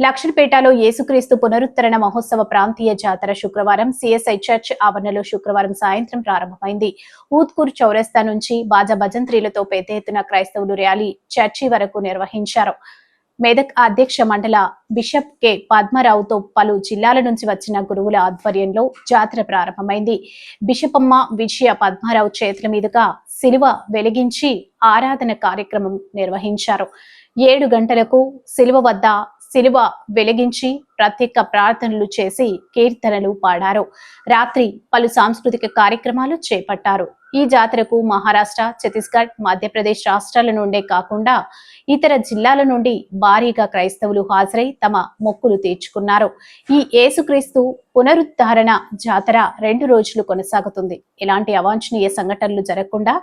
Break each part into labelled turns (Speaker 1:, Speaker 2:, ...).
Speaker 1: లక్షణపేటలో యేసుక్రీస్తు పునరుద్ధరణ మహోత్సవ ప్రాంతీయ జాతర శుక్రవారం సిఎస్ఐ చర్చ్ ఆవరణలో శుక్రవారం సాయంత్రం ప్రారంభమైంది. ఊత్కూర్ చౌరస్తా నుంచి బాజా భజంత్రీలతో పెద్ద ఎత్తున క్రైస్తవులు ర్యాలీ చర్చి వరకు నిర్వహించారు. మెదక్ అధ్యక్ష మండల బిషప్ కె. పద్మరావుతో పలు జిల్లాల నుంచి వచ్చిన గురువుల ఆధ్వర్యంలో జాతర ప్రారంభమైంది. బిషపమ్మ విజయ పద్మారావు చేతుల మీదుగా శిలువ వెలిగించి ఆరాధన కార్యక్రమం నిర్వహించారు. ఏడు గంటలకు శిలువ వద్ద సిలువ వెలిగించి ప్రత్యేక ప్రార్థనలు చేసి కీర్తనలు పాడారు. రాత్రి పలు సాంస్కృతిక కార్యక్రమాలు చేపట్టారు. ఈ జాతరకు మహారాష్ట్ర ఛత్తీస్గఢ్ మధ్యప్రదేశ్ రాష్ట్రాల నుండే కాకుండా ఇతర జిల్లాల నుండి భారీగా క్రైస్తవులు హాజరై తమ మొక్కులు తీర్చుకున్నారు. ఈ యేసుక్రీస్తు పునరుద్ధారణ జాతర రెండు రోజులు కొనసాగుతుంది. ఎలాంటి అవాంఛనీయ సంఘటనలు జరగకుండా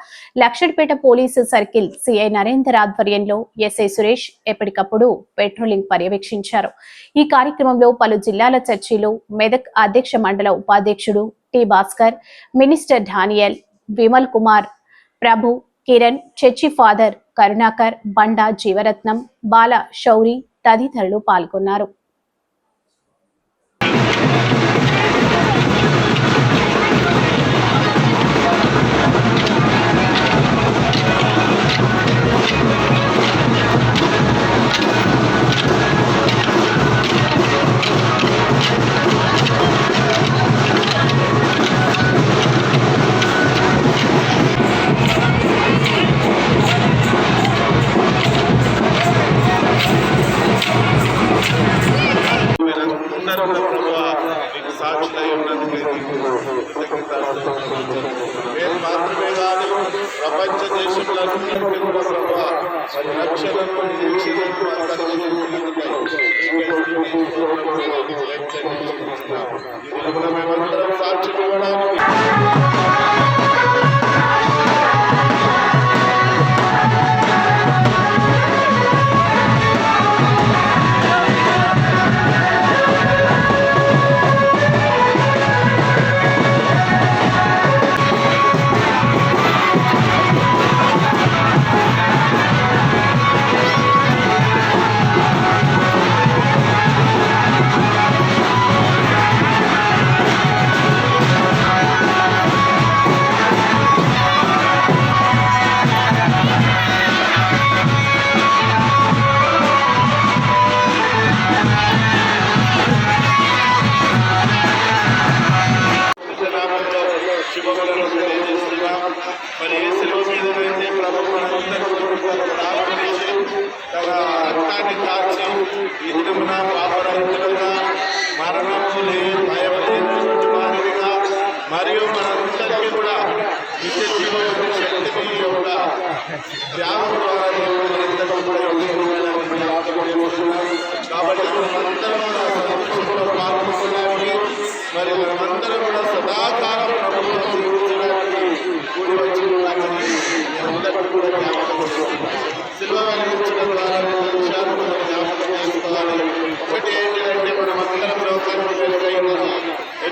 Speaker 1: Luxettipet police circle CI Narender ఆధ్వర్యంలో ఎస్ఐ సురేష్ ఎప్పటికప్పుడు పెట్రోలింగ్ పర్యవేక్షించారు. ఈ కార్యక్రమం కార్యక్రమంలో పలు జిల్లాల చర్చిలు మెదక్ అధ్యక్ష మండల ఉపాధ్యక్షుడు T Bhaskar minister Daniel Vimal Kumar Prabhu Kiran church father Karunakar Banda Jeevaratnam Bala Shouri తదితరులు పాల్గొన్నారు.
Speaker 2: కృతజ్ఞతాస్తుతులు మాత్రమే కాదు ప్రపంచ దేశంలో కూడా రక్షణను రక్తాన్ని కాచి ఈ పాపరహితులుగా మరణము లేని భయం వారిగా మరియు మనందరికీ కూడా నిత్య జీవన శక్తిని యొక్క త్యాగం ద్వారా దేవుడు కూడా కాబట్టి మనమందరం కూడా సంతోషంలో పాల్గొనడానికి మరి మనమందరం కూడా సదాకాలం ప్రభుత్వం జీవించడానికి కూడి వచ్చి ఉన్నామని అందరికీ కూడా జ్ఞాపకం చేస్తున్నాం. సిల్వ వెలిగించడం ద్వారా రెండు విషయాలు మనం జ్ఞాపకం చేసుకోవాలి ఒకటి ఏంటంటే మనమందరం లోకానికి వెలుగైనది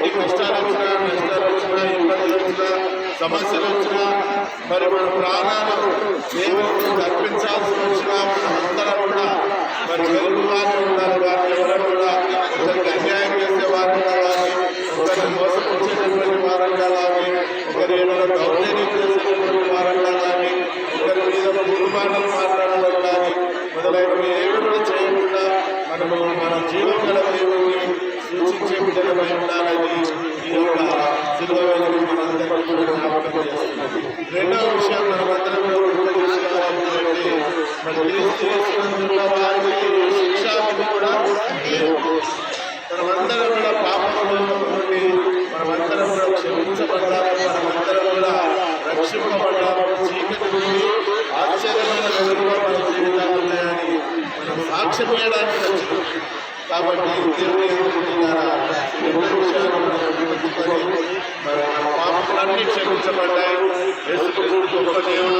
Speaker 2: ఎన్ని కష్టాలు వచ్చినా నష్టాలు వచ్చినా ఇబ్బందులు వచ్చినా సమస్యలు వచ్చినా మరి మన ప్రాణాలు దేవుడికి అర్పించాల్సిన వచ్చినా మనమందరం కూడా కూడా మనమందరం కూడా పాపంలో మనమందరం కూడా క్షమించబడ్డాము మనమందరం కూడా రక్షింపబడ్డాము చీకటి నుండి ఆశ్చర్యమైన వెలుగులో మన జీవితాలు ఉన్నాయని మనం సాక్ష్యం కాబట్టి దేవుని ఎదుర్కొంటున్నారా పాపములన్నీ క్షమించబడ్డాయి. యేసుక్రీస్తు గొప్ప దేవుడు.